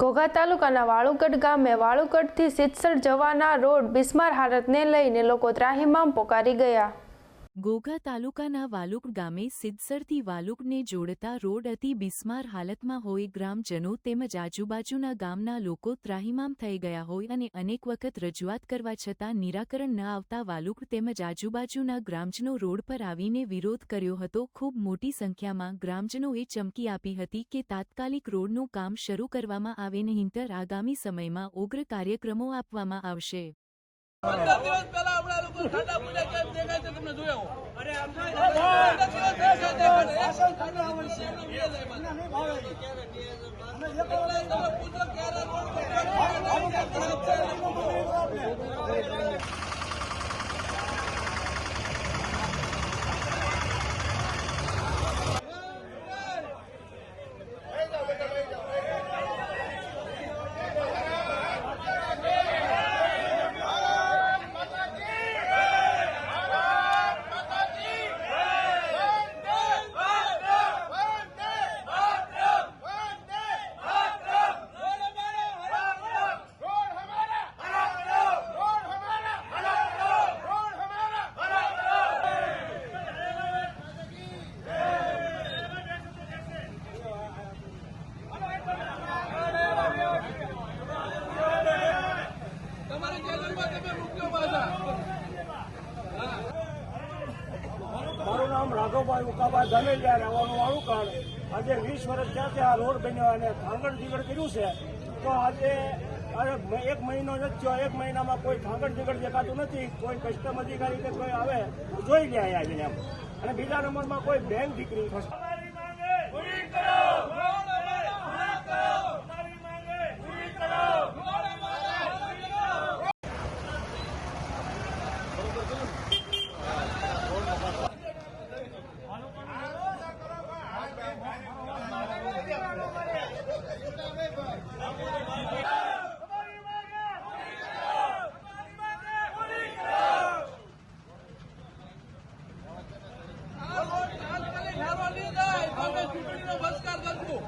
ઘોઘા તાલુકાના વાળુકડ ગામે વાળુકડથી સિત્સર જવાના રોડ બિસ્માર હાલતને લઈને લોકો ત્રાહિમામ પોકારી ગયા. ઘોઘા તાલુકાના વાલુક ગામે સિદ્સરથી વાલુકને જોડતા રોડ અતિ બિસ્માર હાલતમાં હોય ગ્રામજનો તેમજ આજુબાજુના ગામના લોકો ત્રાહિમામ થઈ ગયા હોય અને અનેક વખત રજૂઆત કરવા છતાં નિરાકરણ ન આવતા વાલુક તેમજ આજુબાજુના ગ્રામજનો રોડ પર આવીને વિરોધ કર્યો હતો. ખૂબ મોટી સંખ્યામાં ગ્રામજનોએ ચમકી આપી હતી કે તાત્કાલિક રોડનું કામ શરૂ કરવામાં આવે નહીંતર આગામી સમયમાં ઉગ્ર કાર્યક્રમો આપવામાં આવશે. પંદર દિવસ પહેલા આપણા લોકો ખાડા પૂજા કેમ દેખાય છે તમને જોયા હો. પંદર દિવસ થયા છે દેખાડે. એક પણ ખાડા પૂજા એમને ઉડે જાય પાછા. એટલે તમે પૂછો ક્યારે રોડ બનાવવાનો છે? તમારી ચેનલમાં તમે મૂક્યો પાછા મારું રાઘવભાઈ ઉકાભાઈ ધમેલિયા રહેવાનું વાળું કારણ આજે વીસ વર્ષ થયા આ રોડ બન્યો અને થાંગણ જીગડ કર્યું છે. તો આજે એક મહિનો નથી થયો, એક મહિનામાં કોઈ થાંગણ જીગડ દેખાતું નથી. કોઈ કસ્ટમ અધિકારી કે કોઈ આવે જોઈ લે આવીને એમ. અને બીજા નંબરમાં કોઈ બેંક દીકરી આ રોડ તાત્કાલિક સારો નહીં થાય તો અમે ચૂંટણીનો બહિષ્કાર કરશું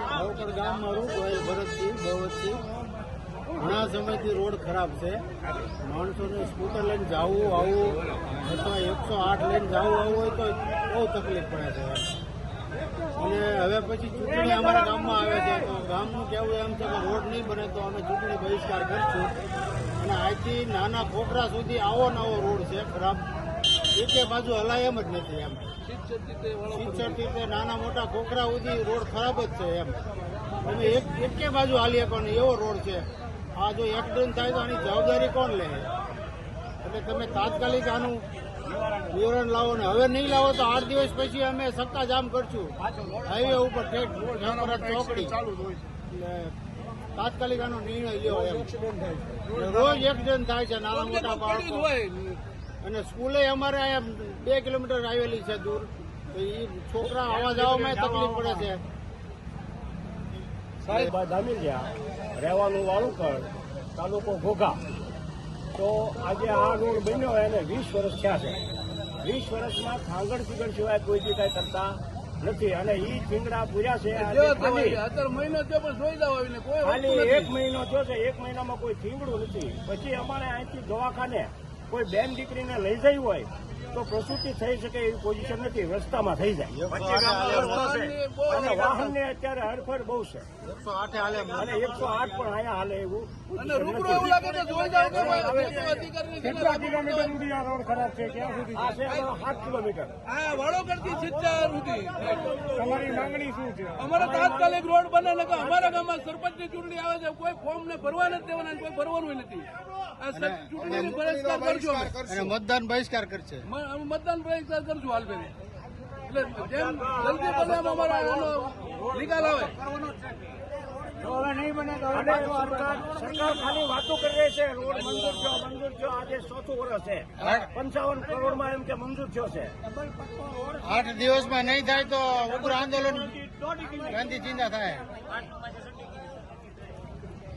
ભાવકડ ગામ મારું ગોયલ ભરતસિંહ બહુવતસિંહ ઘણા સમયથી રોડ ખરાબ છે. માણસોને સ્કૂટર લઈને જવું આવવું અથવા એકસો આઠ લઈને જવું આવવું હોય તો બહુ તકલીફ પડે છે. અને હવે પછી ચૂંટણી અમારા ગામમાં આવે છે. તો ગામનું કહેવું એમ છે કે રોડ નહીં બને તો અમે ચૂંટણી બહિષ્કાર કરશું. અને આજથી નાના ખોખરા સુધી આવો નવો રોડ છે ખરાબ. એકે બાજુ હલાય એમ જ નથી એમ. શિક્ષકથી તે નાના મોટા ખોખરા સુધી રોડ ખરાબ જ છે એમ. તમે એક એકે બાજુ હાલી પણ એવો રોડ છે. આ જો એક્સિડન્ટ થાય તો આની જવાબદારી કોણ લે? એટલે તમે તાત્કાલિક આનું વિવરણ લાવો ને હવે નહીં લાવો તો આઠ દિવસ પછી અમે સત્તા જામ કરશું. હાઈવે ઉપર ચોકડી. ચાલુ એટલે તાત્કાલિક આનો નિર્ણય લેવો એમ. રોજ એક્સિડન્ટ થાય છે. નાના મોટા બાળકો. અને સ્કૂલે અમારે અહીંયા બે કિલોમીટર આવેલી છે દૂર. તો એ છોકરા આવવા જવામાં તકલીફ પડે છે. સાહેબ ધામેલિયા રહેવાનું વાળુકડ તાલુકો ઘોઘા. તો આજે આ રોડ બન્યો એને વીસ વર્ષ થયા છે. વીસ વર્ષમાં ખાંગડ ચીગડ સિવાય કોઈ બી કાંઈ કરતા નથી. અને ઈ ચીંગડા પૂર્યા છે મહિનો થયો પણ જોઈ જાવ આવીને કોઈ ખાલી એક મહિનો થયો છે એક મહિનામાં કોઈ ચીંગડું નથી. પછી અમારે અહીંથી દવાખાને કોઈ બેન દીકરીને લઈ જઈ હોય તો પ્રસૂતિ થઈ શકે એવી પોઝિશન નથી. રસ્તામાં થઈ જાય. અને વાહનને અત્યારે હરફર બહુ છે. અને એકસો આઠ પણ અહીંયા હાલે એવું અને રૂબરૂ એવું લાગે તો જોઈ જાવ કે ભાઈ કોઈ અધિકારીની કેટલા કિલોમીટર સુધી આ રોડ ખરાબ છે? ક્યાં સુધી સાત કિલોમીટર. તમારી માંગણી શું છે? અમારે તાત્કાલિક રોડ બને ને અમારા ગામમાં સરપંચની ચૂંટણી આવે છે. કોઈ ફોર્મ ને ભરવા નથી દેવાના કોઈ ભરવાનું નથી. આ સર- ચૂંટણીની બહિષ્કાર કરજો અને મતદાન બહિષ્કાર કરશે. મતદાન પ્રયત્ન કરશું હાલ ફેરી. એટલે જેમ જલ્દી બને એમ અમારા એનો નિકાલ આવે. તો હવે નહીં બને તો હવે સરકાર સરકાર ખાલી વાતો કરી રહી છે. રોડ મંજૂર થયો મંજૂર થયો. આજે ચોથું વર્ષ છે. પંચાવન કરોડમાં એમ કે મંજૂર થયો છે. આઠ દિવસમાં નહીં થાય તો ઉગ્ર આંદોલન ગાંધી ચિંતા થાય.